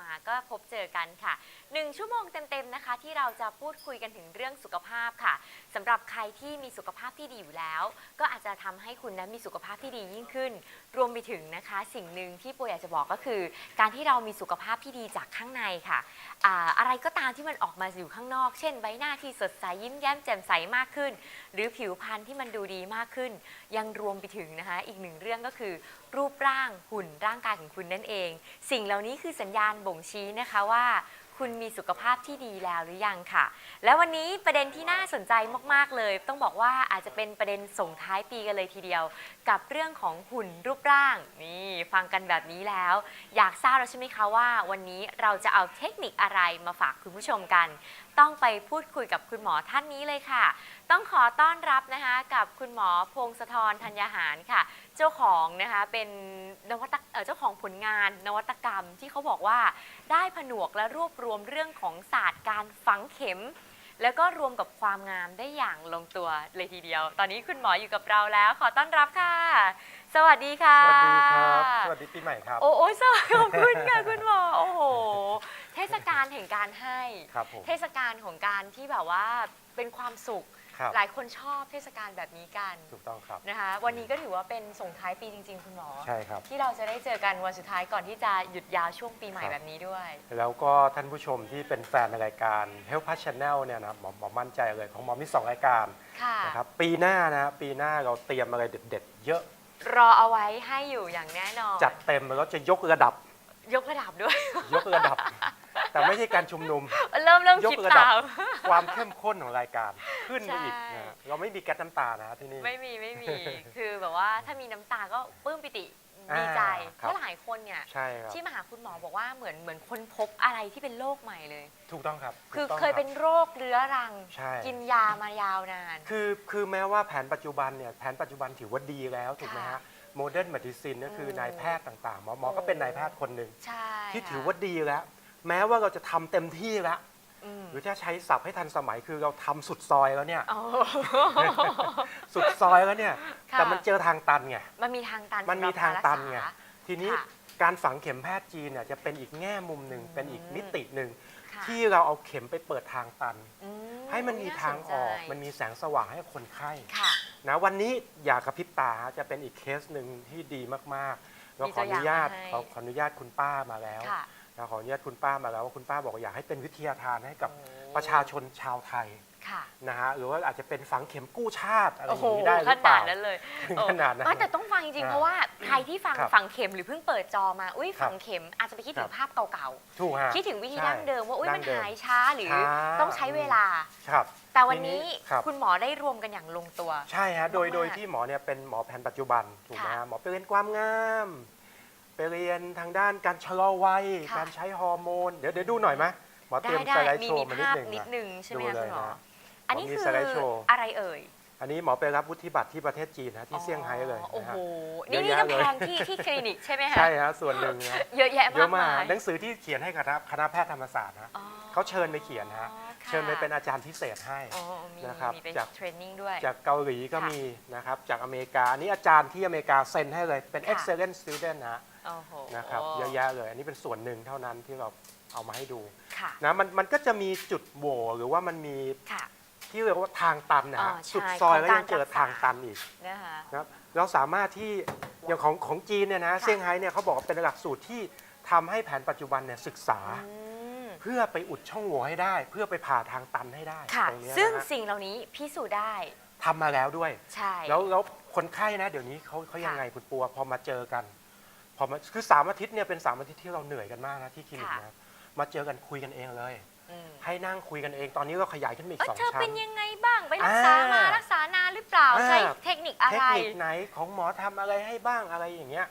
มาก็พบเจอกันค่ะ 1 ชั่วโมงเต็มๆนะคะ ที่เราจะพูดคุยกันถึงเรื่องสุขภาพค่ะสำหรับใครที่มีสุขภาพที่ดีอยู่แล้ว ก็อาจจะทำให้คุณนั้นมีสุขภาพที่ดียิ่งขึ้น รวมไปถึงนะคะ สิ่งหนึ่งที่ปัวอยากจะบอกก็คือ การที่เรามีสุขภาพที่ดีจากข้างในค่ะออะไรก็ตามที่มันออกมาอยู่ข้างนอก เช่นใบหน้าที่สดใสยิ้มแย้มแจ่มใสมากขึ้น หรือผิวพรรณที่มันดูดีมากขึ้น ยังรวมไปถึงนะคะ อีกหนึ่งเรื่องก็คือ รูปร่างหุ่นร่างกายของคุณนั่นเอง สิ่งเหล่านี้คือสัญญาณบ่งชี้นะคะว่า คุณมีสุขภาพที่ดีแล้วหรือยังค่ะ และวันนี้ประเด็นที่น่าสนใจมากๆเลย ต้องบอกว่าอาจจะเป็นประเด็นส่งท้ายปีกันเลยทีเดียว กับเรื่องของหุ่นรูปร่างนี่ฟังกันแบบนี้แล้ว อยากทราบแล้วใช่ไหมคะว่า วันนี้เราจะเอาเทคนิคอะไรมาฝากคุณผู้ชมกัน ต้องไปพูดคุยกับคุณหมอท่านนี้เลยค่ะ ต้องขอต้อนรับนะคะกับคุณหมอพงศธรธัญญาหารค่ะ เจ้าของนะคะเป็นนวัตเอ่อเจ้าของผลงานนวัตกรรมที่เขาบอกว่าได้ผนวกและรวบรวมเรื่องของศาสตร์การฝังเข็ม แล้วก็รวมกับความงามได้อย่างลงตัวเลยทีเดียว ตอนนี้คุณหมออยู่กับเราแล้ว ขอต้อนรับค่ะ สวัสดีค่ะ สวัสดีครับ สวัสดีปีใหม่ครับ โอ้โอ้ยสวัสดีขอบคุณค่ะคุณหมอ โอ้โห เทศกาลแห่งการให้ ครับผม เทศกาลของการที่แบบว่าเป็นความสุข ครับ หลายคนชอบเทศกาลแบบนี้กันถูกต้องครับ นะคะ วันนี้ก็ถือว่าเป็นส่งท้ายปีจริง ๆ คุณหมอ ใช่ครับ ที่เราจะได้เจอกันวันสุดท้ายก่อนที่จะหยุดยาวช่วงปีใหม่ครับ แบบนี้ด้วย แล้วก็ท่านผู้ชมที่เป็นแฟนในรายการ Health Plus Channel เนี่ยนะหมอหมอมั่นใจเลยของหมอมีสองรายการค่ะ นะครับ ปีหน้านะปีหน้าเราเตรียมอะไรเด็ดๆ เยอะ รอเอาไว้ให้อยู่อย่างแน่นอน จัดเต็มแล้วจะยกระดับ ยกระดับด้วย ยกระดับ แต่ไม่ใช่การชุมนุม เริ่มเริ่มยกคิดระดับตาม ความเข้มข้นของรายการขึ้นไปอีกใช่ นะเราไม่มีแก๊สน้ำตานะที่นี่ ไม่มีไม่มี คือแบบว่าถ้ามีน้ำตาก็ปลื้มปิติ ดีใจอ่าเพครับ ราะหลายคนเนี่ยใช่ครับ ที่มาหาคุณหมอบอกว่าเหมือนเหมือนค้นพบอะไรที่เป็นโรคใหม่เลย ถูกต้องครับคือถูกต้งเคยรับ เป็นโรคเรื้อรัง ใช่ กินยามายาวนาน คือคือแม้ว่าแผนปัจจุบันเนี่ยแผนปัจจุบันถือว่าดีแล้วถูกไหมค่ะฮะโมเดิร์น e d ดิซินก็คือม นายแพทย์ต่างๆหมอหมอก็เป็นนายแพทย์คนหนึ่งใช่ที่ค่ะถือว่าดีแล้ว แม้ว่าเราจะทำเต็มที่แล้วอืม หรือถ้าใช้ศัพท์ให้ทันสมัยคือเราทำสุดซอยแล้วเนี่ยโอ้สุดซอยแล้วเนี่ยค่ะแต่มันเจอทางตันไง มันมีทางตัน มันมีสำหรับทางตันไงกรรักษาทีนี้ค่ะการฝังเข็มแพทย์จีนเนี่ยจะเป็นอีกแง่มุมหนึ่งอืมเป็นอีกมิติหนึ่งค่ะที่เราเอาเข็มไปเปิดทางตันอืให้มันมีทางออกสใจมันมีแสงสว่างให้คนไข้ค่ะนะวันนี้อยากกระพริบตาฮะจะเป็นอีกเคสหนึ่งที่ดีมากๆเราขออนุญาตมีตัวอย่างมาให้ขอขออนุญาตคุณป้ามาแล้วค่ะ นะขออนุญาตคุณป้ามาแล้วว่าคุณป้าบอกว่าอยากให้เป็นวิทยาทานให้กับโอ้ประชาชนชาวไทยค่ะนะฮะหรือว่าอาจจะเป็นฝังเข็มกู้ชาติอะไรอโอ้โหย่างนี้ได้หขรือเปนาล่าดนั้นเลยถึงเออขนาดนั้นไม่แต่ต้องฟังจริงๆอ่าเพราะว่าใครที่ฟังครับฝังเข็มหรือเพิ่งเปิดจอมาอุ้ยครับฝังเข็มอาจจะไปคิดถึครังบภาพเก่าถูกฮะๆคิดถึงวิธีใช่ดั้งเดิมว่าอุ้ยดั้มันงเดิมหายช้าหรือช้าต้องใช้เวลาครับแต่วันนี้ทีนี้ครับคุณหมอได้รวมกันอย่างลงตัว ใช่ฮะโดยมากๆโดยที่หมอเนี่ยเป็นหมอแผนปัจจุบันถูกไหมค่ะฮะหมอไปเรียนความงาม ไปเรียนทางด้านการชะลอวัย ค่ะ การใช้ฮอร์โมน เดี๋ยวเดี๋ยวดูหน่อยไหมหมอเตได้รียมได้สไลด์มีโชมีว์มานิดภาพหนึ่งนิดนะนึงใช่ไหมดูคะเลคุยณหมอนะอันนี้ผมมีคือสไลด์โชว์ อะไรเอ่ยอันนี้หมอไปรับวุฒิบัตรที่ประเทศจีนนะที่เซี่ยงไฮ้เลยโอ้นะโห ฮะ นี่เยนี่อะแยะกำแพงเลยที่ที่คลินิกใช่ไหมคะใช่ฮะส่วนหนึ่งนะเยอะแยะเยมาอะกมากมายหนังสือที่เขียนให้คณะคณะแพทย์ธรรมศาสตร์นะอ๋อเขาเชิญไปเขียนฮะค่ะเชิญไปเป็นอาจารย์พิเศษให้ อ๋อมีนะครับมีเป็นจาก เทรนนิ่งด้วย จากเกาหลีก็ค่ะมีนะครับจากอเมริกาอันนี้อาจารย์ที่อเมริกาเซ็นให้เลยเป็น ค่ะ excellent student นะ โอ้โหนะครับเยอะแยะเลย อันนี้เป็นส่วนหนึ่งเท่านั้นที่เราเอามาให้ดูค่ะนะมันมันก็จะมีจุดโหว่หรือว่ามันมีค่ะที่เรียกว่าทางตันนะอ๋ฮะอใช่สุดซอยของก็การยังเจอรักษาทางตันอีกนะคะนะครับเราสามารถที่อย่างของของจีนเนี่ยนะค่ะเซี่ยงไฮ้เนี่ยเขาบอกว่าเป็นหลักสูตรที่ทำให้แผนปัจจุบันเนี่ยศึกษาอืมเพื่อไปอุดช่องโหว่ให้ได้ เพื่อไปผ่าทางตันให้ได้ค่ะตรงเนี้ยซึ่งนะฮะสิ่งเหล่านี้พิสูจน์ได้ทำมาแล้วด้วย ใช่ แล้วแล้วคนไข้นะ เดี๋ยวนี้เขาเขายังค่ะไงคุณปัวพอมาเจอกัน พอมาคือสามอาทิตย์เนี่ยเป็นสามอาทิตย์ที่เราเหนื่อยกันมากนะที่คลินิกค่ะนะครับมาเจอกันคุยกันเองเลยอืมให้นั่งคุยกันเองตอนนี้ก็ขยายขึ้นมาอีกเอ้ยสองเธอชั้เป็นน ยังไงบ้างไปรักษามาอ่ารักษานานหรือเปล่าอ่า ใช้เทคนิคอะเทคไรนิคไหนของหมอทำอะไรให้บ้างอะไรอย่างเงี้ย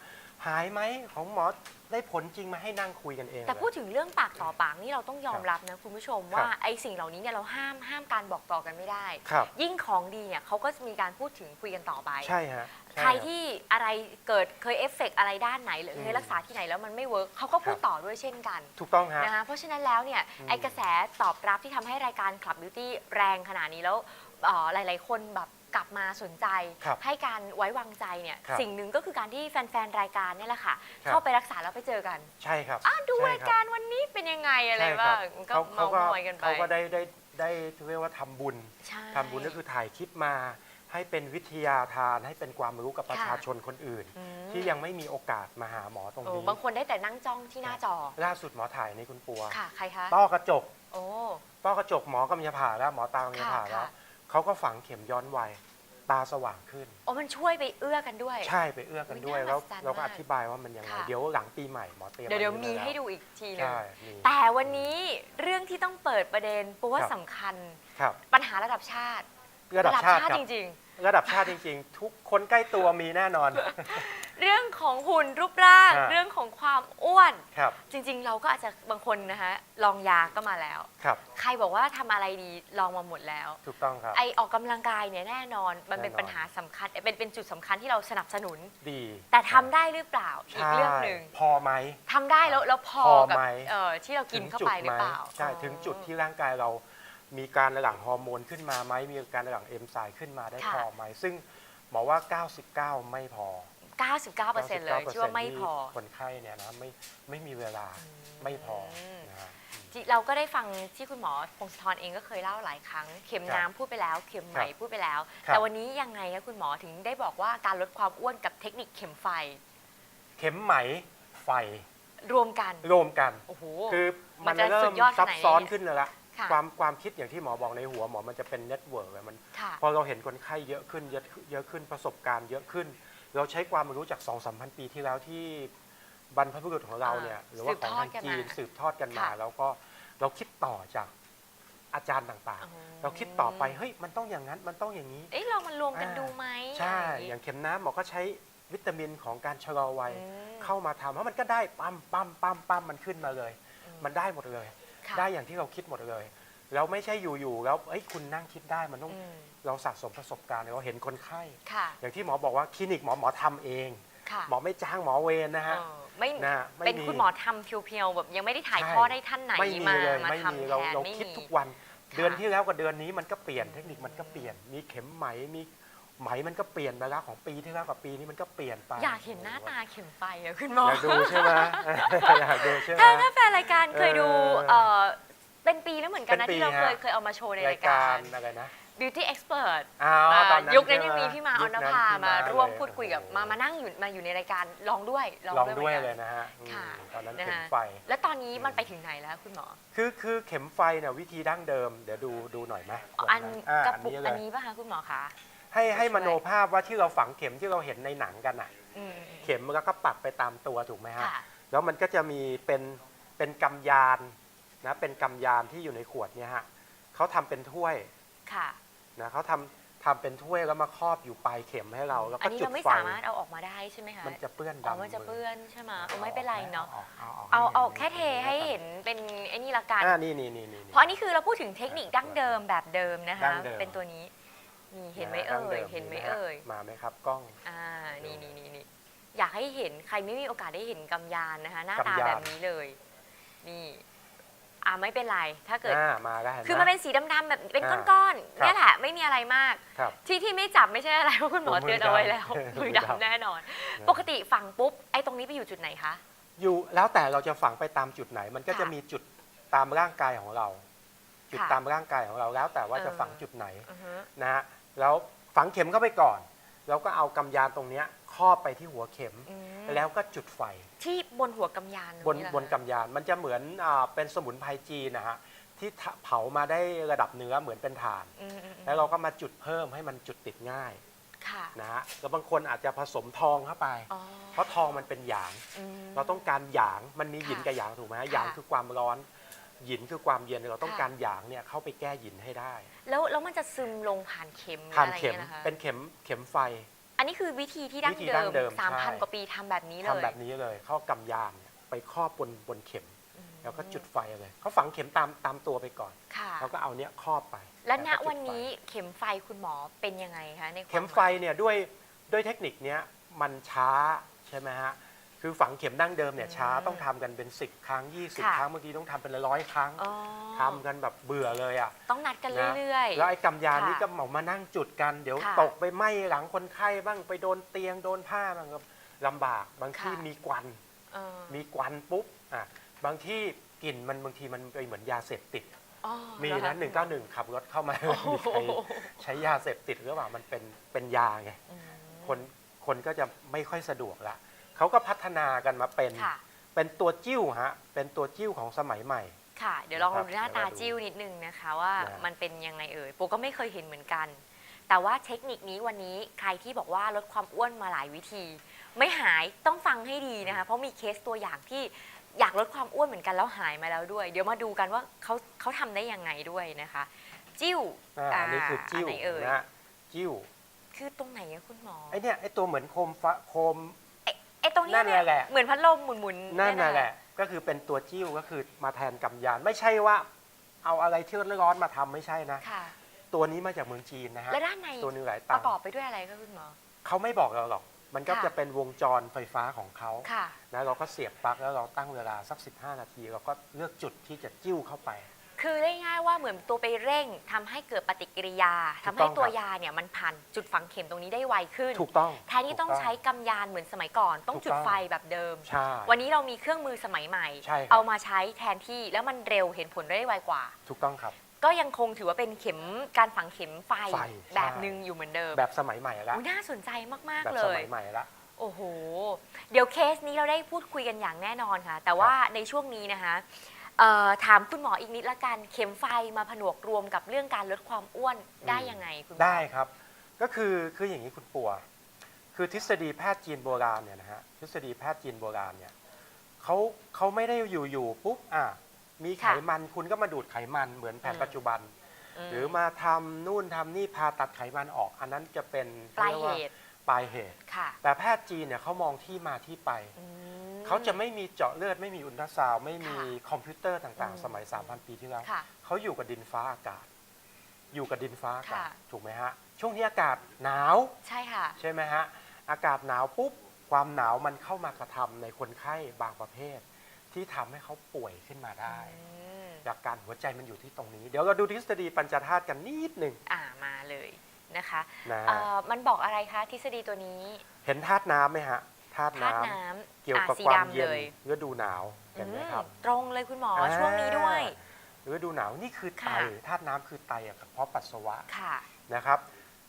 หายไหมของหมอได้ผลจริงมาให้นั่งคุยกันเองแต่เลยพูดถึงเรื่องปากต่อปากนี่เราต้องยอมรับนะคุณผู้ชมว่าครับ ไอ้สิ่งเหล่านี้เนี่ยเราห้ามห้ามการบอกต่อกันไม่ได้ ครับ ยิ่งของดีเนี่ยเขาก็จะมีการพูดถึงคุยกันต่อไป ใช่ฮะ ใช่ใครฮะที่อะไรเกิดเคยเอฟเฟกต์อะไรด้านไหนหรือเคยอืมรักษาที่ไหนแล้วมันไม่เวิร์กเขาก็พูดครับต่อด้วยเช่นกันถูกต้องฮะ นะคะเพราะฉะนั้นแล้วเนี่ยอืมไอกระแสตอบรับที่ทำให้รายการ Club Beauty แรงขนาดนี้แล้วเอ่อหลาย ๆ คนแบบกลับมาสนใจ ครับให้การไว้วางใจเนี่ยครับสิ่งหนึ่งก็คือการที่แฟน ๆ รายการเนี่ยแหละค่ะ ครับ เข้าไปรักษาแล้วไปเจอกันใช่ครับอะดูใช่รายคบ การวันนี้เป็นยังไงอะไรใช่คบ้ารังมันก็เขาเมาเขาก็มอยกันไปเขาก็ได้ได้ได้เรียกว่าทำบุญใช่ ทำบุญก็คือถ่ายคลิปมา ให้เป็นวิทยาทานให้เป็นความรู้กับประค่ะชาชนคนอื่น อืม ที่ยังไม่มีโอกาสมาหาหมอตรงโอ้นี้บางคนได้แต่นั่งจ้องที่หน้าจอ ล่าสุดหมอถ่ายในคุณปัวค่ะ ใครคะ ต้อกระจก โอ้ ต้อกระจกหมอกำลังจะผ่าแล้วหมอตากำลังจะค่ะผ่าแล้วค่ะ เขาก็ฝังเข็มย้อนวัยตาสว่างขึ้น โอ้มันช่วยไปเอื้อกันด้วย ใช่ไปเอื้อกันด้วยมันน่าแล้วมหัศจรรย์เราก็มากอธิบายว่ามันยังไงค่ะ เดี๋ยวหลังปีใหม่หมอเตรียมเดี๋ยวเดี๋ยวอันมีนี้ไว้ให้แล้วดูอีกทีหนึงใช่มีแต่วันนี้เรื่องที่ต้องเปิดประเด็นเพราะว่าครับสำคัญ ครับ ปัญหาระดับชาติ ระดับชาติครับ จริง ระดับชาติจริง ๆ ทุกคนใกล้ตัวมีแน่นอน ๆ เรื่องของหุ่นรูปร่างฮะเรื่องของความอ้วน ครับจริง ๆ เราก็อาจจะบางคนนะคะลองยาก็มาแล้ว ครับ ใครบอกว่าทำอะไรดีลองมาหมดแล้ว ถูกต้องครับ ไอออกกำลังกายเนี่ยแน่นอน มันเป็นแน่นอน ปัญหาสำคัญเป็นเป็นจุดสำคัญที่เราสนับสนุน ดีแต่ทำได้หรือเปล่าอีกใช่เรื่องหนึ่งพอไหม ทำได้แล้วแล้วพอพอกับไหม เอ่อที่เรากินเข้าไปหรือเปล่าใช่อ๋อถึงจุดที่ร่างกายเรา มีการหลั่งฮอร์โมนขึ้นมาไหมมีการหลั่งเอนไซม์ขึ้นมาได้ค่ะพอไหมซึ่งหมอว่า 99 ไม่พอ 99%เลยที่ว่าไม่พอที่คนไข้เนี่ยนะไม่ไม่มีเวลาไม่พอนะฮะจิเราก็ได้ฟังที่คุณหมอพงศธรเองก็เคยเล่าหลายครั้ง เข็มครับน้ำพูดไปแล้ว เข็มไหมครับพูดไปแล้ว ครับ แต่วันนี้ยังไงคะคุณหมอถึงได้บอกว่าการลดความอ้วนกับเทคนิคเข็มไฟเข็มไหมไฟรวมกัน รวมกัน โอ้โห คือมัมันนจะเริ่สุมดยอดซับขนาดไหนซ้อนขึ้นเลยละ ค่ะความความคิดอย่างที่หมอบอกในหัวหมอมันจะเป็นเน็ตเวิร์กเลยมัน ค่ะพอเราเห็นคนไข้เยอะขึ้นเยอะเยอะขึ้นประสบการณ์เยอะขึ้น เราใช้ความรู้จาก2 3 0 0ปีที่แล้วที่บรรพบุรุษของเราเนี่ยอ่าหรือว่าของทางสืบทอดกันจีนมาสืบทอดกันมา ค่ะแล้วก็เราคิดต่อจากอาจารย์ต่างอ๋อ ๆ เราคิดต่อไปเฮ้ยมันต้องอย่างนั้นมันต้องอย่างนี้ เอ้ยเรามันรวมกันอ่า ดูไหมใช่ อะไรอย่างเข็มน้ำหมอก็ใช้วิตามินของการชะลอวัย อืม เข้ามาทำเพราะมันก็ได้ปั๊มปั๊มปั๊มปั๊มมันขึ้นมาเลยอืมมันได้หมดเลย ค่ะได้อย่างที่เราคิดหมดเลย แล้วไม่ใช่อยู่ๆแล้วเอ้ยคุณนั่งคิดได้มันต้องอืม เราสะสมประสบการณ์เราเห็นคนไข้ ค่ะ อย่างที่หมอบอกว่าคลินิกหมอหมอทำเอง ค่ะหมอไม่จ้างหมอเวรนะฮะ เออไม่นะไม่เป็นมี คุณหมอทำเพียวๆแบบยังไม่ได้ถ่ายใช่ทอดให้ท่านไหนไม่มีมาเลยมาไม่ทำมีแทเรานเราไม่คิดมี ทุกวันค่ะเดือนที่แล้วกับเดือนนี้มันก็เปลี่ยนเทคนิคมันก็เปลี่ยน มีเข็มไหมมี ไหมมันก็เปลี่ยนไปแล้วของปีที่แล้วกับปีนี้มันก็เปลี่ยนไป อยากเห็นหน้าตาเข็มไฟอะคุณหมออยากดูใช่ไหม อยากดูใช่ไหม ถ้าถ้าแฟนรายการเคยดูเออ เอ่อเป็นปีแล้วเหมือนกันนะเป็นปีที่เราเคยฮะเคยเอามาโชว์ในรารายยกาการรอะไรนะ Beauty Expert อ๋ออ่าตอนนั้นยุคนั้นใช่ยังไหมีพี่มาออนภายุคมาพี่ร่วมเลยพูดคุยกับโอ้โหมามานั่งอยู่มาอยู่ในรายการลองด้วยลองด้วยหมืนเลกัยน นะฮะอืมค่ะ ตอนนั้นนะเข็มฮะไฟ แล้วตอนนี้มันไปถึงไหนแล้วคุณหมอ คือคือเข็มไฟเนี่ยวิธีดั้งเดิม เดี๋ยวดูดูหน่อยไหมอันอ่ากระอันปุกนี้เลอันยนี้ป่ะคะคุณหมอคะ ให้ให้ช่วยมโนภาพว่าที่เราฝังเข็มที่เราเห็นในหนังกันอะ อืม เข็มแล้วก็ปักไปตามตัวถูกไหมฮะ ค่ะ แล้วมันก็จะมีเป็นเป็นกำยานนะเป็นกำยานที่อยู่ในขวดเนี่ยฮะเขาทำเป็นถ้วยค่ะ นะเขาทำทำเป็นถ้วยแล้วมาครอบอยู่ปลายเข็มให้เรา แล้วอัก็นนี้จุดเราไม่ไฟสามารถเอาออกมาได้ใช่ไหมคะมันจะเปื้อนอ๋อดำมันจะมืเปื้อนใช่ไหมเออไม่เป็นไรเนาะ เอาเอาเอาให้แค่เทให้เห็นเป็นไอ้นี่ละกัน อ่านี่นี่นี่นี่ เพราะอันนี้คือเราพูดถึงเทคนิคดั้งเดิมแบบเดิมนะดั้คะ งเดิม เป็นตัวนี้ นี่เห็นไหมะเอ่ดั้งดิยเห็นไหมะฮะเอ่ยมาไหมครับกล้องอ่านี่นี่นี่นี่อยากให้เห็นใครไม่มีโอกาสได้เห็นกำยานนะคะ หน้าตากำยานแบบนี้เลย นี่อ่าไม่เป็นไรถ้าเกิดอ่ามาแล้วเห็นไหมคือมันเป็นสีดำๆแบบเป็นอ่าก้อนๆครับเนี่ยแหละไม่มีอะไรมากครับที่ที่ไม่จับไม่ใช่อะไรเพราะคุณหมอมือเตือนเอาไว้ดำแล้วมืมืออดำดำแน่นอนนะปกติฝังปุ๊บไอ้ตรงนี้ไปอยู่จุดไหนคะอยู่แล้วแต่เราจะฝังไปตามจุดไหน มันก็ค่ะจะมีจุดตามร่างกายของเรา จุดค่ะตามร่างกายของเราแล้วแต่ว่าเออจะฝังจุดไหนอือฮึนะฮะ แล้วฝังเข็มเข้าไปก่อน แล้วก็เอากำยานตรงเนี้ยครอบไปที่หัวเข็ม อืมแล้วก็จุดไฟ ที่บนหัวกำยานบนตรงเหรอบนกำยานมันจะเหมือนอ่าเป็นสมุนไพรจีนนะฮะที่ทะเผามาได้ระดับเนื้อเหมือนเป็นถ่าน อืมอืมอืมแล้วเราก็มาจุดเพิ่มให้มันจุดติดง่ายค่ะนะฮะแล้วบางคนอาจจะผสมทองเข้าไป อ๋อเพราะทองมันเป็นหยางมเราต้องการหยางมันมีค่ะหยินกับหยางถูกไหมค่ะ หยางคือความร้อน หยินคือความเย็นเราต้องค่ะ การหยางเนี่ยเข้าไปแก้หยินให้ได้ แล้วแล้วมันจะซึมลงผ่านเข็มผ่านอะไรเข็มงี้ยนะคะเป็นเข็มเข็มไฟ อันนี้คือวิธีที่ดั้งวิธีเดิดั้มงเดิมสามพันใช่กว่าปีทำแบบนี้เลยทำแบบนี้เลยเข้ากำยานเนี่ยไปครอบบนบนเข็ม อืมแล้วก็จุดไฟเลยเขาฝังเข็มตามตามตัวไปก่อน ค่ะ แล้วก็เอาเนี้ยครอบไปและณก็จุดวันไฟ นี้เข็มไฟคุณหมอเป็นยังไงคะในความเข็มไฟเนี่ยด้วยด้วยเทคนิคเนี้ยมันช้าใช่ไหมฮะ คือฝังเข็มดั้งเดิมเนี่ยอืมช้าต้องทำกันเป็น 10 ครั้ง 20 ค่ะ ครั้งบางทีต้องทำเป็นร้อยๆครั้งอ๋อทำกันแบบเบื่อเลยอะ ต้องนัดกันนะเรื่อย แล้วไอ้กำยานค่ะนี่ก็เหมามานั่งจุดกันเดี๋ยวค่ะตกไปไหม้หลังคนไข้บ้างไปโดนเตียงโดนผ้าบ้างก็ลำบากบางที่ค่ะ มีควันเออมีควันปุ๊บอะบางที่กลิ่นมันบางทีมันไปเหมือนยาเสพติด อ๋อมีเหรอนะคะหนึ่งเก้าหนึ่งขับรถเข้ามาโอ้โห มีใครใช้ยาเสพติดหรือเปล่ามันเป็นเป็นยาไงอืม คนคนก็จะไม่ค่อยสะดวกละ เขาก็พัฒนากันมาเป็น ค่ะ เป็นตัวจิ้วฮะ เป็นตัวจิ้วของสมัยใหม่ ค่ะ เดี๋ยวลองครับดูหน้าตาเดี๋ยวเราดูจิ้วนิดนึงนะคะ ว่านะมันเป็นยังไงเอ่ยปูก็ไม่เคยเห็นเหมือนกัน แต่ว่าเทคนิคนี้วันนี้ใครที่บอกว่าลดความอ้วนมาหลายวิธี ไม่หายต้องฟังให้ดีนะคะ เพราะมีเคสตัวอย่างที่อยากลดความอ้วนเหมือนกันแล้วหายมาแล้วด้วย เดี๋ยวมาดูกันว่าเขาเขาทำได้ยังไงด้วยนะคะ จิ้วอ่าอันนี้คือจิ้วไหนเอ่ยนะฮะจิ้ว คือตรงไหนอะคุณหมอ ไอเนี่ยไอตัวเหมือนโคมฟ้าโคม ไอ้ตรงเนี้ยนั่นเนี่ยแหละ เหมือนพัดลมหมุนๆนั่นเยน่ะแหละก็คือเป็นตัวจิ้วก็คือมาแทนกำยานไม่ใช่ว่า เอาอะไรที่ร้อนๆมาทำไม่ใช่นะ ค่ะ ตัวนี้มาจากเมืองจีนนะฮะแล้วด้านในตัวหนึงหลายปตังระกอบไปด้วยอะไรคะคุณหมอ เขาไม่บอกเราหรอก มันก็ค่ะ จะเป็นวงจรไฟฟ้าของเขาค่ะ นะเราก็เสียบปลั๊กแล้วเราตั้งเวลาสัก 15 นาที เราก็เลือกจุดที่จะจิ้วเข้าไป คือได้ง่ายว่าเหมือนตัวไปเร่งทำให้เกิดปฏิกิริยาถูทำกต้ให้องตัวครับยาเนี่ยมันผ่านจุดฝังเข็มตรงนี้ได้ไวขึ้นถูกต้องแทนที่ต้องถูกใช้กำยานเหมือนสมัยก่อน ต้องถูกจุดต้อง ไฟแบบเดิม ใช่ วันนี้เรามีเครื่องมือสมัยใหม่ ใช่ครับ เอามาใช้แทนที่แล้วมันเร็วเห็นผลได้ไวกว่า ถูกต้องครับ ก็ยังคงถือว่าเป็นเข็มการฝังเข็มไฟไฟแบบใช่ หนึ่งอยู่เหมือนเดิมแบบสมัยใหม่ละอุ๊ยน่าสนใจมาก แบบๆเลสย มัยใหม่ละ โอ้โห เดี๋ยวเคสนี้เราได้พูดคุยกันอย่างแน่นอนค่ะ แต่ว่าในช่วงนี้นะคะ เอ่อถามคุณหมออีกนิดละกัน เข็มไฟมาผนวกรวมกับเรื่องการลดความอ้วนได้ยังไงคุณหมอได้ครับ ก็คือคืออย่างนี้คุณปัว คือทฤษฎีแพทย์จีนโบราณเนี่ยนะฮะทฤษฎีแพทย์จีนโบราณเนี่ยเขาเขาไม่ได้อยู่ๆปุ๊บอะมีไขมันคุณก็มาดูดไขมันเหมือนแผนปัจจุบันมหรือมาทำนู่นทำนี่พาตัดไขมันออก อันนั้นจะเป็นปลายรีกเหว่ตุ ปลายเหตุ ค่ะ แต่แพทย์จีนเนี่ยเขามองที่มาที่ไป อืม เขาจะไม่มีเจาะเลือดไม่มีอุลตราซาวด์ไม่มีค่ะคอมพิวเตอร์ต่างอืมๆสมัย 3,000 ปีที่แล้วค่ะ เขาอยู่กับดินฟ้าอากาศ อยู่กับดินฟ้าอากาศค่ะ ถูกไหมฮะช่วงที่อากาศหนาว ใช่ค่ะ ใช่ไหมฮะ อากาศหนาวปุ๊บ ความหนาวมันเข้ามากระทำในคนไข้บางประเภท ที่ทำให้เขาป่วยขึ้นมาได้อืมจากการหัวใจมันอยู่ที่ตรงนี้ เดี๋ยวเราดูทฤษฎีปัญจธาตุกันนิดหนึ่งอ่ามาเลยนะคะนะเอ่อมันบอกอะไรคะทฤษฎีตัวนี้ เห็นธาตุน้ำไหมฮะธาตุธาตุน้ำน้ำเกี่ยวกับอะสีความดำเย็นเลยฤดูหนาวเห็นไหมครับอืมตรงเลยคุณหมออ่าช่วงนี้ด้วย ฤดูหนาวนี่คือไตค่ะ ธาตุน้ำคือไตกับกระเพาะปัสสาวะค่ะ นะครับ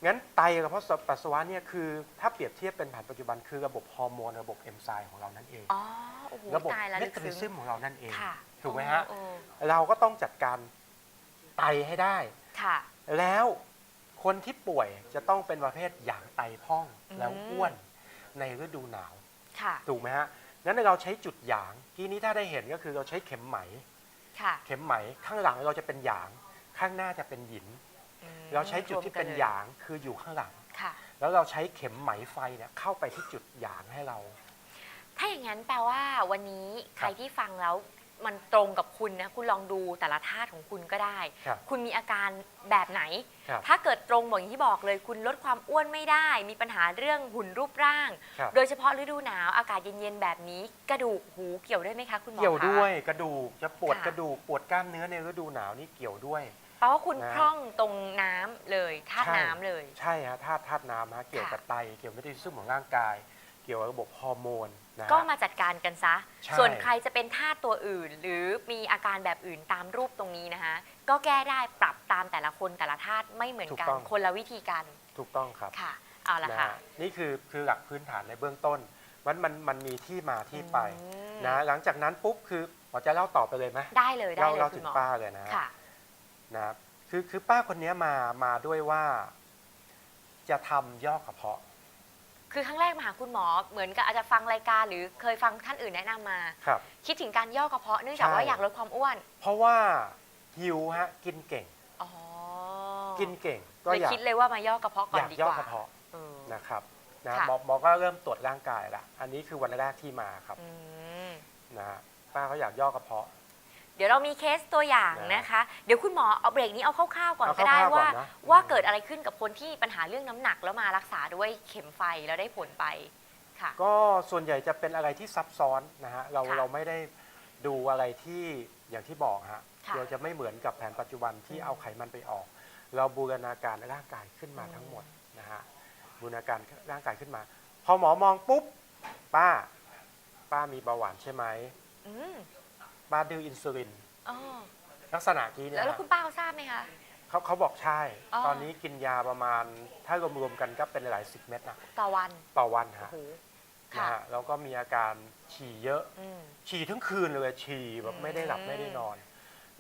งั้นไตกับกระเพาะปัสสาวะเนี่ยคือถ้าเปรียบเทียบเป็นแผนปัจจุบันคือระบบฮอร์โมนระบบเอนไซม์ของเรานั่นเอง อ๋อ โอ้โหระบบตายแล้วเมลึกตาบอลิซึซึ้มงของเรานั่นเอง ค่ะถูกไหมฮะโอ้เราก็ต้องจัดการไตให้ได้ ค่ะ แล้วคนที่ป่วยจะต้องเป็นประเภทอย่างไตพร่องอืมแล้วอ้วนในฤดูหนาว ค่ะ ถูกไหมฮะงั้นเราใช้จุดหยางที่นี้ถ้าได้เห็นก็คือเราใช้เข็มไหม ค่ะเข็มไหมข้างหลังเราจะเป็นหยาง ข้างหน้าจะเป็นหยิน อืมเราใช้จุดที่เป็นรวมกัลหยางคืออยู่ข้างหลัง ค่ะ แล้วเราใช้เข็มไหมไฟเนี่ยเข้าไปที่จุดหยางให้เรา ถ้าอย่างนั้นแปลว่าวันนี้ใครครับที่ฟังแล้ว มันตรงกับคุณนะคุณลองดูแต่ละธาตุของคุณก็ได้ ครับคุณมีอาการแบบไหน ครับ ถ้าเกิดตรงบอกอย่างที่บอกเลย คุณลดความอ้วนไม่ได้ มีปัญหาเรื่องหุ่นรูปร่าง ครับโดยเฉพาะฤดูหนาวอากาศเย็นๆแบบนี้ กระดูกหูเกี่ยวด้วยไหมคะคุณหมอเกี่ยวคะด้วยกระดูกจะปวดค่ะ กระดูกปวดกล้ามเนื้อในฤดูหนาวนี่เกี่ยวด้วย แปลว่าคุณนะพร่องตรงน้ำเลยธาตุใช่ น้ำเลย ใช่ฮะธาตุธาตุน้ำฮะเกี่ยวกับไตเกี่ยวกับเมตาบอลิซึมของร่างกาย เกี่ยวกับระบบฮอร์โมน นะฮะ ก็มาจัดการกันซะ ใช่ ส่วนใครจะเป็นธาตุตัวอื่น หรือมีอาการแบบอื่นตามรูปตรงนี้นะคะก็แก้ได้ปรับตามแต่ละคนแต่ละธาตุไม่เหมือนกันคนละวิธีการถูกต้องครับค่ะ เอาละนะค่ะ ฮะนี่คือคือหลักพื้นฐานในเบื้องต้นมันมันมันมีที่มาที่ไปอืม นะหลังจากนั้นปุ๊บคือหมอจะเล่าต่อไปเลยไหมได้เลยได้เล่าเลยเล่าคุถึณงหมอป้าเลยนะ ค่ะ นะครับคือคือป้าคนนี้มามาด้วยว่า จะทำย่อกระเพาะ คือครั้งแรกมาหาคุณหมอเหมือนกับอาจจะฟังรายการหรือเคยฟังท่านอื่นแนะนำมา ครับ คิดถึงการย่อกระเพาะเนื่องจากว่าใช่ อยากลดความอ้วนเพราะว่าหิวฮะกินเก่ง อ๋อกินเก่งก็เลยอยากคิดเลยว่ามาย่อกระเพาะก่ออนยากดีย่อกว่า ระเพาะเออนะครับนะค่ะ หมอหมอก็เริ่มตรวจร่างกายละอันนี้คือวันแรกที่มาครับอืมนะฮะป้าเขาอยากย่อกระเพาะเดี๋ยวเรามีเคสตัวอย่างนะนะคะ เดี๋ยวคุณหมอเอาเบรกนี้เอาคร่าวๆก่อนเอาก็ได้คร่าวๆว่า ก่อนนะ ว่าอืมเกิดอะไรขึ้นกับคนที่ปัญหาเรื่องน้ำหนักแล้วมารักษาด้วยเข็มไฟแล้วได้ผลไปค่ะ ก็ส่วนใหญ่จะเป็นอะไรที่ซับซ้อนนะฮะเราค่ะเราไม่ได้ดูอะไรที่อย่างที่บอกฮะค่ะเราจะไม่เหมือนกับแผนปัจจุบันที่อืมเอาไขมันไปออก เราบูรณาการร่างกายขึ้นมาอืมทั้งหมดนะฮะบูรณาการร่างกายขึ้นมา พอหมอมองปุ๊บป้า ป้ามีเบาหวานใช่ไหม อืม ป้าดื้ออินซูลินอ๋อลักษณะนี้เนี่แล้วยแล้วคุณป้าเขาทราบไหมคะ เขาเขาบอกใช่ อ๋อ ตอนนี้กินยาประมาณ ถ้ารวมๆกันก็เป็นหลายสิบเม็ดนะต่อวันต่อวันโอ้ฮะโหนะค่ะฮะแล้วก็มีอาการฉี่เยอะ อืม ฉี่ทั้งคืนเลยฉี่แบบไม่ได้หลับอืม ไม่ได้นอน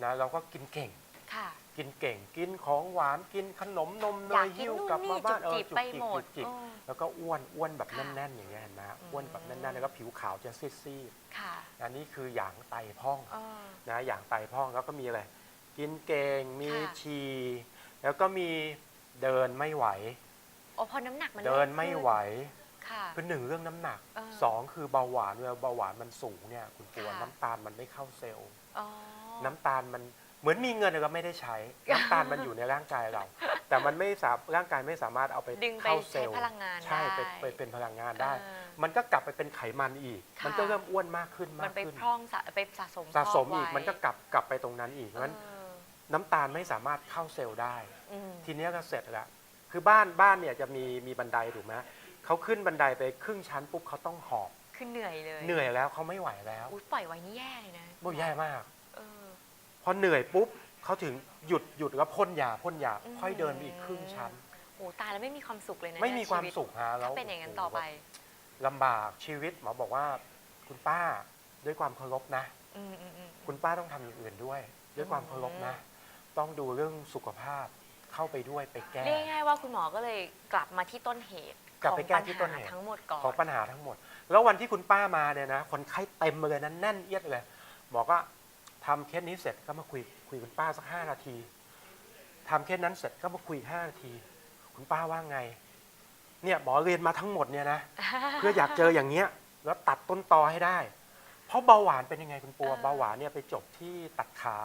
นะเราก็กินเก่ง ค่ะ กินเก่งกินของหวานกินขนมนมเนอยากยกินหิ้วนู่นกลับนี่มาบ้านจุกจิบเออไปหมดจุกจิกโอ้แล้วก็อ้วนอ้วนแบบค่ะแน่นๆอย่างเงี้ยเห็นไหมฮะอืม อ้วนแบบแน่นๆแล้วก็ผิวขาวจะซีดค่ะๆอันนี้คือหยางไตพร่อง เออ นะหยางไตพร่องแล้วก็มีอะไร กินเก่งมีค่ะ ฉี่แล้วก็มีเดินไม่ไหว โอ้พอน้ำหนักมันเดินไม่ไหวค่ะ คือหนึ่งเรื่องน้ำหนักเออสองคือเบาหวานเวลาเบาหวานมันสูงเนี่ยคุณปวดค่ะ น้ำตาลมันไม่เข้าเซลล์ อ๋อ น้ำตาลมัน เหมือนมีเงินแต่ก็ไม่ได้ใช้น้ำตาลมันอยู่ในร่างกายเรา แต่มันไม่สามร่างกายไม่สามารถเอาไปดึงไปเข้าเซใช้ลล์พลังงานใช่ไปได้ไปเป็นพลังงานได้ เออ มันก็กลับไปเป็นไขมันอีก ค่ะ มันก็เริ่มอ้วนมากขึ้นมัมานกไปขึ้น พร่องสะไปสะสมสะสมพร่งอีกไว้มันก็กลับกลับไปตรงนั้นอีกงั้นเออน้ำตาลไม่สามารถเข้าเซลล์ได้อืมทีเนี้ยก็เสร็จแล้วคือบ้านบ้านเนี่ยจะมีมีบันไดถูกไหมเขาขึ้นบันไดไปครึ่งชั้นปุ๊บเขาต้องหอบ คือเหนื่อยเลยเหนื่อยแล้วเขาไม่ไหวแล้ว อุ๊ยปล่อยไว้นี่แย่เลยนะ โอ้ยแย่มากเออ พอเหนื่อยปุ๊บเขาถึงหยุดหยุดแล้วพ่นยาพ่นยาอืมค่อยเดินไปอีกครึ่งชั้นโอ้ตายแล้วไม่มีความสุขเลยนะไม่มีเนี่ยความชีตสุขฮะแล้ถ้าวเป็นอย่างนั้นต่อไปลำบากชีวิตหมอบอกว่า คุณป้าด้วยความเคารพนะอืมอืมอืมคุณป้าต้องทำอย่างอื่นด้วย ด้วยความเคารพนะ ต้องดูเรื่องสุขภาพเข้าไปด้วยไปแก้เรียกง่ายๆว่าคุณหมอก็เลยกลับมาที่ต้นเหตุกลับไปแก้ของที่ต้นเหตุปัญาทั้งหมดก่อนของปัญหาทั้งหมด แล้ววันที่คุณป้ามาเนี่ยนะคนไข้เต็มเลยนะแน่นเอียดเลยหมอก็ ทำเคสนี้เสร็จก็มาคุยคุยคุณป้าสักห้านาทีทำเคสนั้นเสร็จก็มาคุยห้านาที คุณป้าว่าไง เนี่ยหมอเรียนมาทั้งหมดเนี่ยนะ เพื่ออยากเจออย่างเงี้ย แล้วตัดต้นตอให้ได้ เพราะเบาหวานเป็นยังไงคุณปัวเออเบาหวานเนี่ยไปจบที่ตัดขา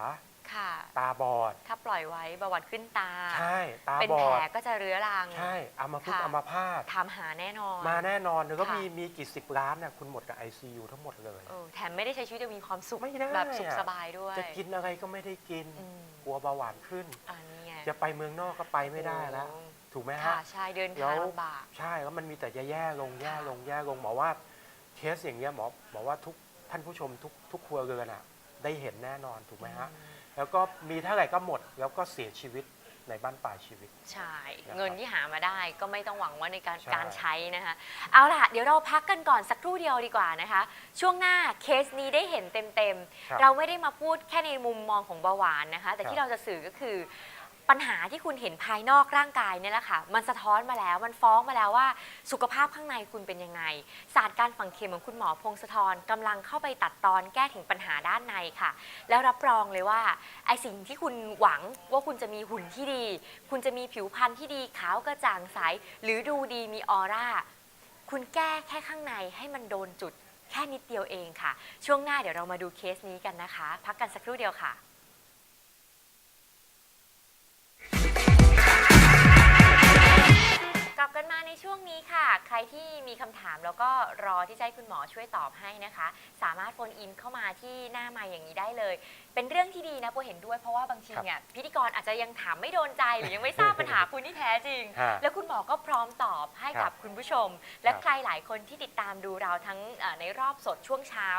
ค่ะ ตาบอด ถ้าปล่อยไว้เบาหวานขึ้นตา ใช่ ตาเป็นบอแผลด ก็จะเรื้อรัง ใช่อามาพึกษ์ค่ะ อามาพาต ถามหาแน่นอน มาแน่นอนแล้วก็ค่ะ มีมีกี่สิบล้านเนี่ยคุณหมดกับ ICU ทั้งหมดเลย เออแถมไม่ได้ใช้ชีวิตจะมีความสุข ไม่ได้แบบสุขอะ สบายด้วย จะกินอะไรก็ไม่ได้กิน อืม กลัวเบาหวานขึ้น อันนี้ไงจะไปเมืองนอกก็ไปไม่ได้แล้ว โอ้ถูกไหมค่ะฮะ ใช่เดินแล้ทางว ลำบาก ใช่แล้วมันมีแต่จะแย่ลงแย่ค่ะลงแย่ลงหมอว่าเคสอย่างเงี้ยหมอหมอว่าทุกท่านผู้ชมทุกทุกครัวเรือนอะได้เห็นแน่นอนถูกไหมฮะ อืม แล้วก็มีเท่าไหร่ก็หมด แล้วก็เสียชีวิตในบ้านปลายชีวิต ใช่นะครับเงินที่หามาได้ก็ไม่ต้องหวังว่าในการใช่ การใช้นะคะ เอาล่ะ เดี๋ยวเราพักกันก่อนสักครู่เดียวดีกว่านะคะ ช่วงหน้าเคสนี้ได้เห็นเต็ม ครับ ๆ เราไม่ได้มาพูดแค่ในมุมมองของเบาหวานนะคะ แต่ครับที่เราจะสื่อก็คือ ปัญหาที่คุณเห็นภายนอกร่างกายเนี่ยแหละค่ะ มันสะท้อนมาแล้ว มันฟ้องมาแล้วว่าสุขภาพข้างในคุณเป็นยังไง ศาสตร์การฝังเข็มของคุณหมอพงศธรกำลังเข้าไปตัดตอนแก้ถึงปัญหาด้านในค่ะ แล้วรับรองเลยว่าไอสิ่งที่คุณหวังว่าคุณจะมีหุ่นที่ดี คุณจะมีผิวพรรณที่ดีขาวกระจ่างใสหรือดูดีมีออร่า คุณแก้แค่ข้างในให้มันโดนจุดแค่นิดเดียวเองค่ะ ช่วงหน้าเดี๋ยวเรามาดูเคสนี้กันนะคะ พักกันสักครู่เดียวค่ะ ลับกันมาในช่วงนี้ค่ะ ใครที่มีคำถามแล้วก็รอที่จะให้คุณหมอช่วยตอบให้นะคะ สามารถโฟนอินเข้ามาที่หน้าไมาอย่างนี้ได้เลย เป็นเรื่องที่ดีนะโปเห็นด้วยเพราะว่าบางทีครับเนี่ยพิธีกรอาจจะยังถามไม่โดนใจหรือยังไม่ทราบปัญหาคุณที่แท้จริง ฮะแล้วคุณหมอก็พร้อมตอบให้ครักับบคุณผู้ชม และครับ ใครหลายคนที่ติดตามดูเราทั้งเอ่อในรอบสดช่วงเช้า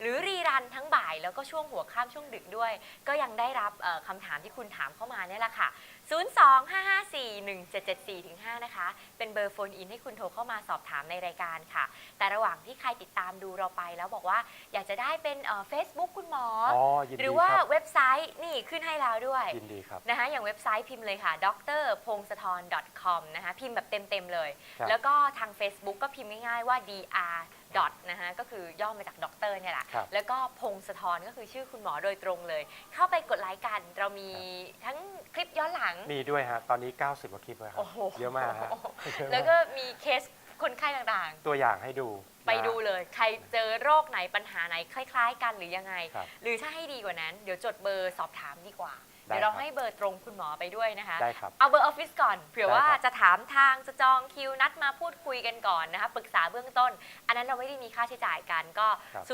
หรือรีรันทั้งบ่ายแล้วก็ช่วงหัวค่ำช่วงดึกด้วย ก็ยังได้รับเอ่อคำถามที่คุณถามเข้ามาเนี่ยแหละค่ะ 025541774-5 นะคะ เป็นเบอร์โฟนอินให้คุณโทรเข้ามาสอบถามในรายการค่ะ แต่ระหว่างที่ใครติดตามดูเราไปแล้วบอกว่าอยากจะได้เป็นเฟซบุ๊กคุณหมอ อ๋อยินหดีรือว่าครับ เว็บไซต์นี่ขึ้นให้แล้วด้วยยินดีครับ นะคะอย่างเว็บไซต์พิมพ์เลยค่ะ d r p o n g s a t h r com นะคะพิมพ์แบบเต็ม ๆ เลย ครับแล้วก็ทาง Facebook ก็พิมพ์ง่ายๆว่า dr dot นะคะก็คือย่อมาจากด็อกเตอร์เนี่ยแหละ ครับแล้วก็พงศธรก็คือชื่อคุณหมอโดยตรงเลย เข้าไปกดไลค์กัน เรามีทั้งคลิปย้อนหลัง มีด้วยฮะ ตอนนี้ 90กว่าคลิปเลยครัโอ้บ โห เยอะมากฮะเยอะมากแล้วก็มีเคส คนไข้ต่างตัวอย่างให้ดูๆ ไปนะ ดูเลย ใครเจอโรคไหนปัญหาไหนคล้าย ๆ กันหรือยังไง ครับหรือถ้าให้ดีกว่านั้นเดี๋ยวจดเบอร์สอบถามดีกว่าเดี๋ยวเราได้ครับ ให้เบอร์ตรงคุณหมอไปด้วยนะคะ ได้ครับ เอาเบอร์ออฟฟิศก่อนเผื่อได้ว่าครับ จะถามทางจะจองคิวนัดมาพูดคุยกันก่อนนะคะปรึกษาเบื้องต้น อันนั้นเราไม่ได้มีค่าใช้จ่ายกันก็ครับ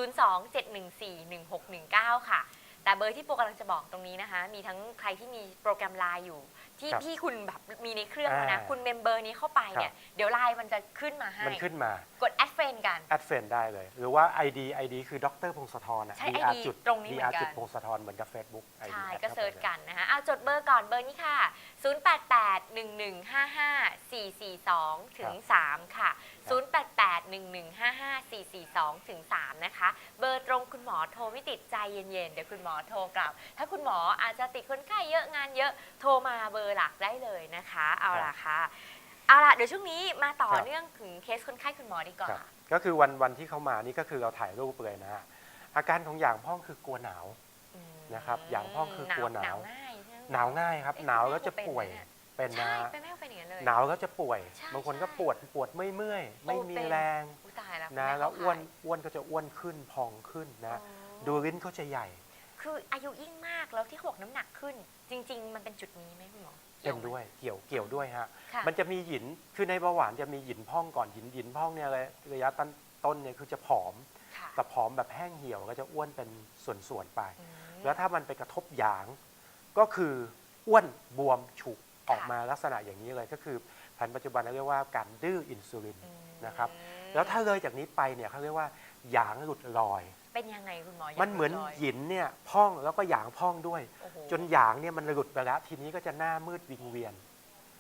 027141619 ค่ะ แต่เบอร์ที่โปรกำลังจะบอกตรงนี้นะคะ มีทั้งใครที่มีโปรแกรมไลน์อยู่ ที่ครับที่คุณแบบมีในเครื่องแล้วนะ อ่าคุณเมมเบอร์นี้เข้าไปเนี่ย เดี๋ยวไลน์มันจะขึ้นมาให้ มันขึ้นมากดแอดเฟนกัน แอดเฟนได้เลย หรือว่า ID ID คือดรพงศธรอะใช่ DR ID จุด ตรงนี้เหมือน DR กัน จุดพงศธรเหมือนกับ Facebook ID ใช่แอดก็ข้าไปเซิร์ชลยกันนะคะเอาจดเบอร์ก่อนเบอร์นี้ค่ะ 0881155442 ถึง 3 ค่ะ 0881155442ถึง3นะคะ เบอร์ตรงคุณหมอโทรไม่ติดใจเย็นๆ เดี๋ยวคุณหมอโทรกลับ ถ้าคุณหมออาจจะติดคนไข้เยอะงานเยอะโทรมาเบอร์หลักได้เลยนะคะ เอาล่ะค่ะ เอาล่ะ เดี๋ยวช่วงนี้มาต่อครับเนื่องถึงเคสคนไข้คุณหมอดีกว่า ครับก็คือวันวันที่เขามานี่ก็คือเราถ่ายรูปเลยนะฮะอาการของอย่างพ่องคือกลัวหนาวอืมนะครับอย่างพ่อคือกลัวหนาวหนาว ง่ายใช่ไหม หนาวง่ายครับ เอ๊ะหนาวคุณแล้วจะแม่ก็ป่วยเป็นนะ เนี่ยเป็นนะใช่ฮะเป็นแม่เป็นอย่างนั้นเลย หนาวแล้วจะป่วย ใช่บางคนก็ใช่ ปวดปวดไม่เมื่อยไม่มีเป็นแรงอุ๊ยตายแล้วนะคุณม่แล้วเข้าอ้วนข่ายอ้วนก็จะอ้วนขึ้นพองขึ้นนะอ๋อดูลิ้นเขาจะใหญ่ คืออายุยิ่งมากแล้วที่เขาบอกน้ำหนักขึ้น จริง ๆ มันเป็นจุดนี้ไหมคุณหมอเป็นด้วยเกี่ยวเกี่ยวด้วยฮะ ค่ะมันจะมีหยิน คือในเบาหวานจะมีหยินพองก่อนหยินหยินพองเนี่ยเลยระยะต้นต้นเนี่ยคือจะผอม ค่ะแต่ผอมแบบแห้งเหี่ยวก็จะอ้วนเป็นส่วนๆไป อืมแล้วถ้ามันไปกระทบหยาง ก็คืออ้วนบวมฉุก ออกค่ะมาลักษณะอย่างนี้เลยก็คือพันธุ์ปัจจุบันเราเรียกว่าการดื้ออินซูลินอืมนะครับแล้วถ้าเลยจากนี้ไปเนี่ยเขาเรียกว่าหยางหลุดลอย เป็นยังไงคุณหมอมันเหมือนยากรู้ลยหยินเนี่ยพองแล้วก็หยางพองด้วยโอ้โหจนหยางเนี่ยมันหลุดไปแล้วทีนี้ก็จะหน้ามืดวิงเวียน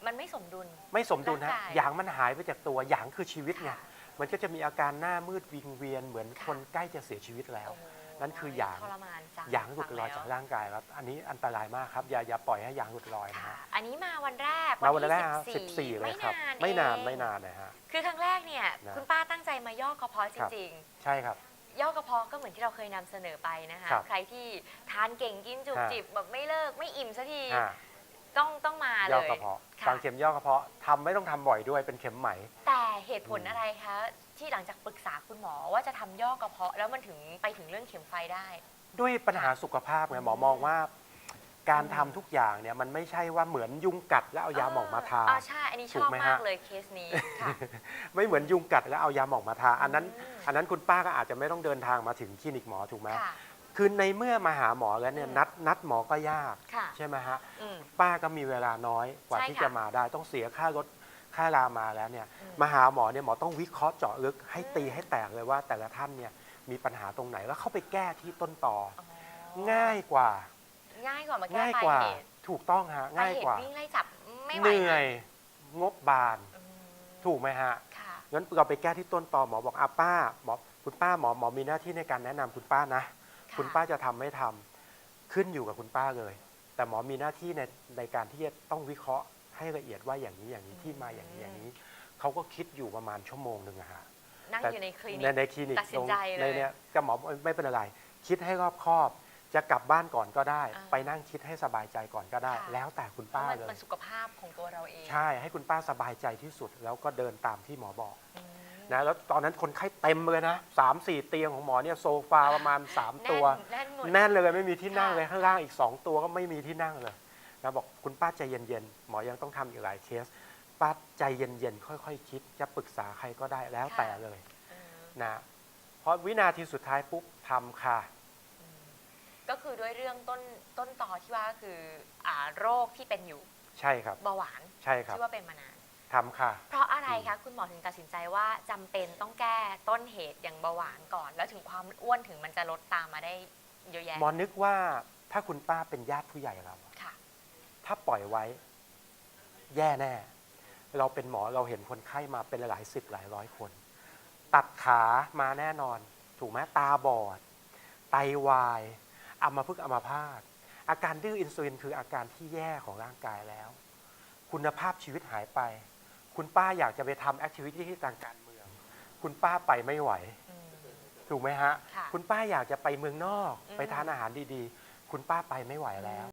มันไม่สมดุล ไม่สมดุลฮะร่างกายหยางมันหายไปจากตัวหยางคือชีวิตไงค่ะมันก็จะมีอาการหน้ามืดวิงเวียนเหมือนค่ะคนใกล้จะเสียชีวิตแล้วโอ้โห นั่นคือหยางทรมานจังหยางหลุดลอยจากร่างกายครับ อันนี้อันตรายมากครับ อย่าอย่าปล่อยให้หยางหลุดลอยนะค่ะฮะอันนี้มาวันแรกมาวันแรกที่สิบสี่เลยครับ ไม่ไม่นานเองไม่นานนะฮะคือครั้งแรกเนี่ยนะคุณป้าตั้งใจมาย่อกระเพาะจครับริงใช่ครับๆย่อกระเพาะก็เหมือนที่เราเคยนำเสนอไปนะคะครับใครที่ทานเก่งกินจุบฮะจิบแบบไม่เลิกไม่อิ่มสักทีอ่า ต้องต้องมาเลย่อยกระเพาะค่ะฟังเข็มย่อกระเพาะทำไม่ต้องทำบ่อยด้วยเป็นเข็มไหม แต่เหตุผลอืมอะไรคะ ที่หลังจากปรึกษาคุณหมอว่าจะทำย่อกระเพาะแล้วมันถึงไปถึงเรื่องเข็มไฟได้ ด้วยปัญหาสุขภาพไงหมอมองว่า การทำทุกอย่างเนี่ยมันไม่ใช่ว่าเหมือนยุงกัดแล้วเอายาหมองมาทา อ่าใช่ อันนี้ชถูอกบไหมมาฮะกเลยเคสนี้ค่ะ ไม่เหมือนยุงกัดแล้วเอายาหมองมาทา อันนั้น อืม อันนั้นคุณป้าก็อาจจะไม่ต้องเดินทางมาถึงคลินิกหมอถูกไหมค่ะ คือในเมื่อมาหาหมอแล้วเนี่ยอืมนัดนัดหมอก็ยาก ค่ะ ใช่ไหมฮะ อืม ป้าก็มีเวลาน้อยกว่าใช่ที่ค่ะจะมาได้ต้องเสียค่ารถค่ารามาแล้วเนี่ยอืม มาหาหมอเนี่ยหมอต้องวิเคราะห์เจาะลึกให้ตีอืมให้แตกเลยว่า แต่ละท่านเนี่ยมีปัญหาตรงไหนแล้วเข้าไปแก้ที่ต้นต่ออ๋ออง่ายกว่า ง่ายกว่ามาแก้ง่ายปลายกว่าเหตุถูกต้องฮะปลาง่ายเหกว่าตุวิ่งไล่จับไม่ไหวเหนื่อยนะงบบานอืมถูกไหมฮะค่ะงั้นเราไปแก้ที่ต้นตอหมอบอกอาป้าหมอคุณป้าหมอหมอมีหน้าที่ในการแนะนำคุณป้านะะ คุณป้าจะทำไม่ทำขึ้นอยู่กับคุณป้าเลย แต่หมอมีหน้าที่ในในการที่จะต้องวิเคราะห์ให้ละเอียดว่าอย่างนี้อย่างนี้ที่มาอย่างนี้อย่างนี้เขาก็คิดอยู่ประมาณชั่วโมงหนึ่งอะฮะนั่งแต่อยู่ในคลินิในกในคลินิกตัดสินใจตรงเลยในเนี้ยก็หมอไม่เป็นอะไร คิดให้รอบคอบจะกลับบ้านก่อนก็ได้อ่าไปนั่งคิดให้สบายใจก่อนก็ได้ค่ะแล้วแต่คุณเพป้าราะมันเลยมันสุขภาพของตัวเราเอง ใช่ให้คุณป้าสบายใจที่สุด แล้วก็เดินตามที่หมอบอกอืม นะแล้วตอนนั้นคนไข้เต็มเลยนะสามสี่เตียงของหมอเนี่ยโซฟาประมาณ 3 ตัว แน่นแน่นหมด แน่นเลยไม่มีที่นั่งค่ะเลยข้างล่างอีก 2 ตัวก็ไม่มีที่นั่งเลยนะบอกคุณป้าใจเย็นๆหมอยังต้องทำอีกหลายเคส ป้าใจเย็นๆค่อยๆคิด จะปรึกษาใครก็ได้แล้วแต่เลยอืมนะเพราะวินาทีสุดท้ายปุ๊บทำค่ะอืมก็คือด้วยเรื่องต้นต้นตอที่ว่าคืออ่าโรคที่เป็นอยู่ใช่ครับ เบาหวานใช่ครับ ที่ว่าเป็นมานาน ทำค่ะ เพราะอะไรคะคุณหมอถึงตัดสินใจว่าจำเป็นต้องแก้ต้นเหตุอย่างเบาหวานก่อน แล้วถึงความอ้วนถึงมันจะลดตามมาได้เยอะแยะหมอนึกว่าถ้าคุณป้าเป็นญาติผู้ใหญ่เราค่ะ ถ้าปล่อยไว้ แย่แน่ เราเป็นหมอเราเห็นคนไข้มาเป็นหลายสิบหลายร้อยคน ตัดขามาแน่นอน ถูกไหมตาบอด ไตวายอัมพฤกษ์อัมพาตอาการดื้ออินซูลินคืออาการที่แย่ของร่างกายแล้ว คุณภาพชีวิตหายไป คุณป้าอยากจะไปทำแอคทิวิตี้ที่ทางการเมือง คุณป้าไปไม่ไหว อืม ถูกไหมฮะ ค่ะคุณป้าอยากจะไปเมืองนอก อืม ไปทานอาหารดีๆ คุณป้าไปไม่ไหวแล้ว